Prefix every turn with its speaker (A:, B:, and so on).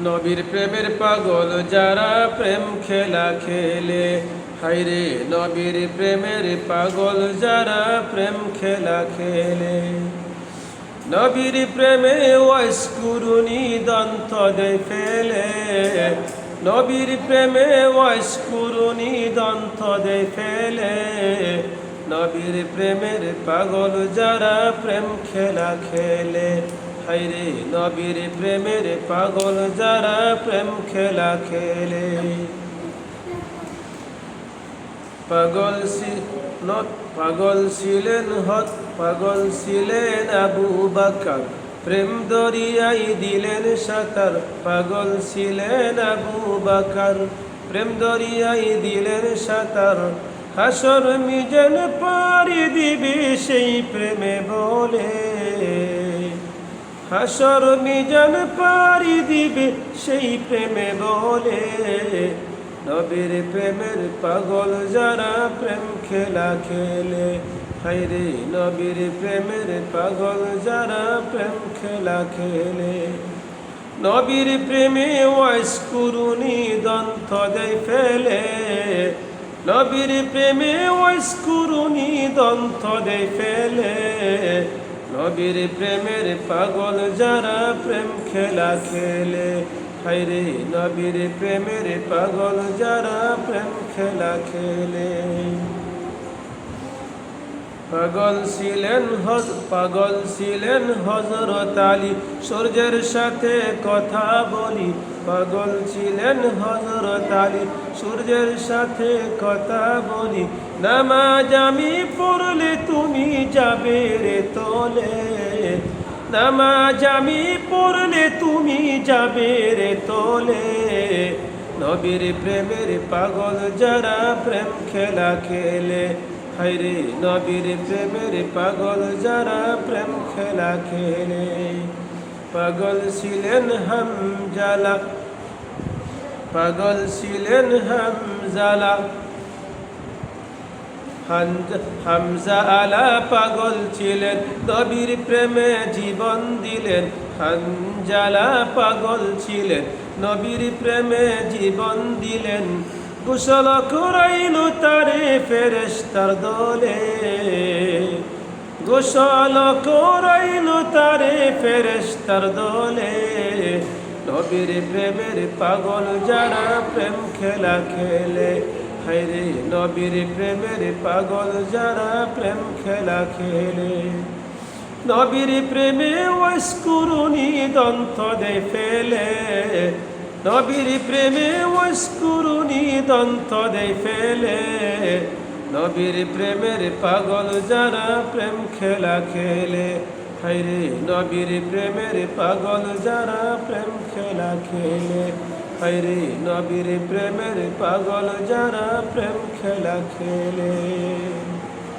A: নবীর প্রেমের পাগল যারা প্রেম খেলা খেলে। হাইরে নবীর প্রেমের পাগল যারা প্রেম খেলা খেলে। নবীর প্রেমে ওয়াইস্কুরুনি দন্ত দে ফেলে। নবীর প্রেমে ওয়াইস্কুরুনি দন্ত দে ফেলে। নবীর প্রেমের পাগল যারা প্রেম খেলা খেলে। হাইরে নবীর প্রেমের পাগল যারা প্রেম খেলা খেলে। পাগল পাগল ছিলেন হত পাগল ছিলেন আবু বাকার প্রেম দরিয়াই দিলেন সাঁতার, পাগল ছিলেন আবু বাকার প্রেম দরিয়াই দিলেন সাঁতার, হাসর মিজেন পারি দিবে সেই প্রেমে বলে। হাসর মিজান পারি দিবে সেই প্রেমে বলে। নবীর প্রেমের পাগল যারা প্রেম খেলা খেলে। হাইরে নবীর প্রেমের পাগল যারা প্রেম খেলা খেলে। নবীর প্রেমে ওয়াইস কুরুনি দন্ত দেয় ফেলে। নবীর প্রেমে ওয়াইস কুরুনি দন্ত দেয় ফেলে। নবীর প্রেমের পাগল যারা প্রেম খেলা খেলে। হাইরে নবীর প্রেমের পাগল যারা প্রেম খেলা খেলে। পাগল ছিলেন হজ, পাগল ছিলেন হজরত আলী। সূর্যের সাথে কথা বলি, পাগল ছিলেন হজরত আলী। সূর্যের সাথে কথা বলি, নামাজ আমি পড়লে তুমি যাবে রে তোলে। নামাজ আমি পড়লে তুমি যাবে রে তোলে। নবীর প্রেমের পাগল যারা প্রেম খেলা খেলে হাইরে নবীর প্রেমের পাগল যারা প্রেম খেলা খেলে। পাগল ছিলেন হাম হামজালা, পাগল ছিলেন হামজালা। হানজ- হামজা আলা পাগল ছিলেন, নবীর প্রেমে জীবন দিলেন। হানজালা পাগল ছিলেন, নবীর প্রেমে জীবন দিলেন। কুশল করাইল তারে ফেরেস্তার দলে। গোসল করাইল তারে ফেরেস্তার দলে। নবীর প্রেমের পাগল যারা প্রেম খেলা খেলে। হাইরে নবীর প্রেমের পাগল যারা প্রেম খেলা খেলে। নবীর প্রেমে ওয়াস্কুরুনি দন্ত দে ফেলে। নবীর প্রেমে ওয়াস্কুরুনি দন্ত দে ফেলে। নবীর প্রেমের পাগল যারা প্রেম খেলা খেলে। হাইরে নবীর প্রেমের পাগল যারা প্রেম খেলা খেলে। হাইরে নবীর প্রেমের পাগল যারা প্রেম খেলা খেলে।